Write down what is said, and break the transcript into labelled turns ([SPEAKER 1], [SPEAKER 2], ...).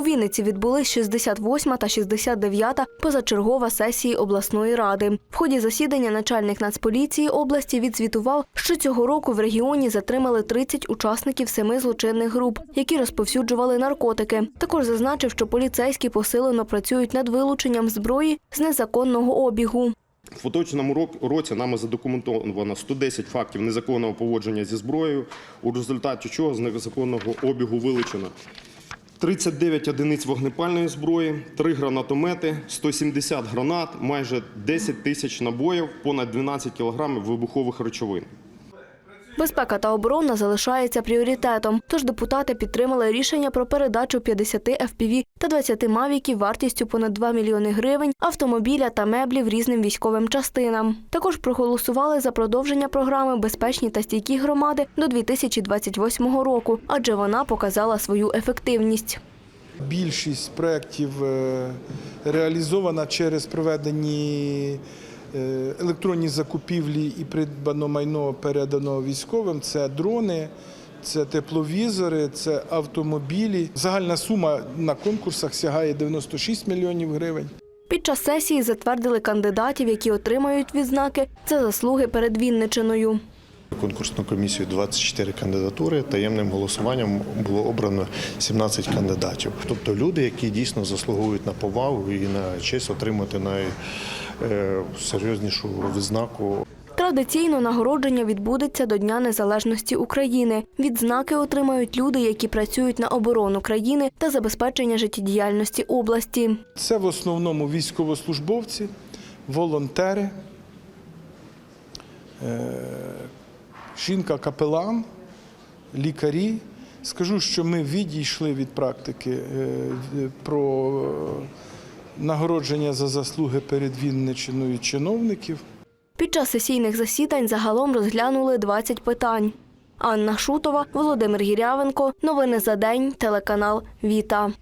[SPEAKER 1] У Вінниці відбулись 68 та 69 позачергова сесії обласної ради. В ході засідання начальник Нацполіції області відзвітував, що цього року в регіоні затримали 30 учасників семи злочинних груп, які розповсюджували наркотики. Також зазначив, що поліцейські посилено працюють над вилученням зброї з незаконного обігу.
[SPEAKER 2] В поточному році нами задокументовано 110 фактів незаконного поводження зі зброєю, у результаті чого з незаконного обігу вилучено 39 одиниць вогнепальної зброї, 3 гранатомети, 170 гранат, майже 10 тисяч набоїв, понад 12 кілограмів вибухових речовин.
[SPEAKER 1] Безпека та оборона залишається пріоритетом. Тож депутати підтримали рішення про передачу 50 FPV та 20 мавіків вартістю понад 2 мільйони гривень, автомобіля та меблів різним військовим частинам. Також проголосували за продовження програми Безпечні та стійкі громади до 2028 року, адже вона показала свою ефективність.
[SPEAKER 3] Більшість проєктів е, реалізована через проведені електронні закупівлі і придбано майно передано військовим. Це дрони, це тепловізори, це автомобілі. Загальна сума на конкурсах сягає 96 мільйонів гривень.
[SPEAKER 1] Під час сесії затвердили кандидатів, які отримають відзнаки за заслуги перед Вінничиною.
[SPEAKER 4] Конкурсну комісію 24 кандидатури. Таємним голосуванням було обрано 17 кандидатів. Тобто люди, які дійсно заслуговують на повагу і на честь отримати найсерйознішу відзнаку.
[SPEAKER 1] Традиційно нагородження відбудеться до Дня Незалежності України. Відзнаки отримають люди, які працюють на оборону країни та забезпечення життєдіяльності області.
[SPEAKER 3] Це в основному військовослужбовці, волонтери, е, жінка-капелан, лікарі. Скажу, що ми відійшли від практики е, про е, нагородження за заслуги перед Вінничиною чиновників.
[SPEAKER 1] Під час сесійних засідань загалом розглянули 20 питань. Анна Шутова, Володимир Гірявенко. Новини за день. Телеканал Віта.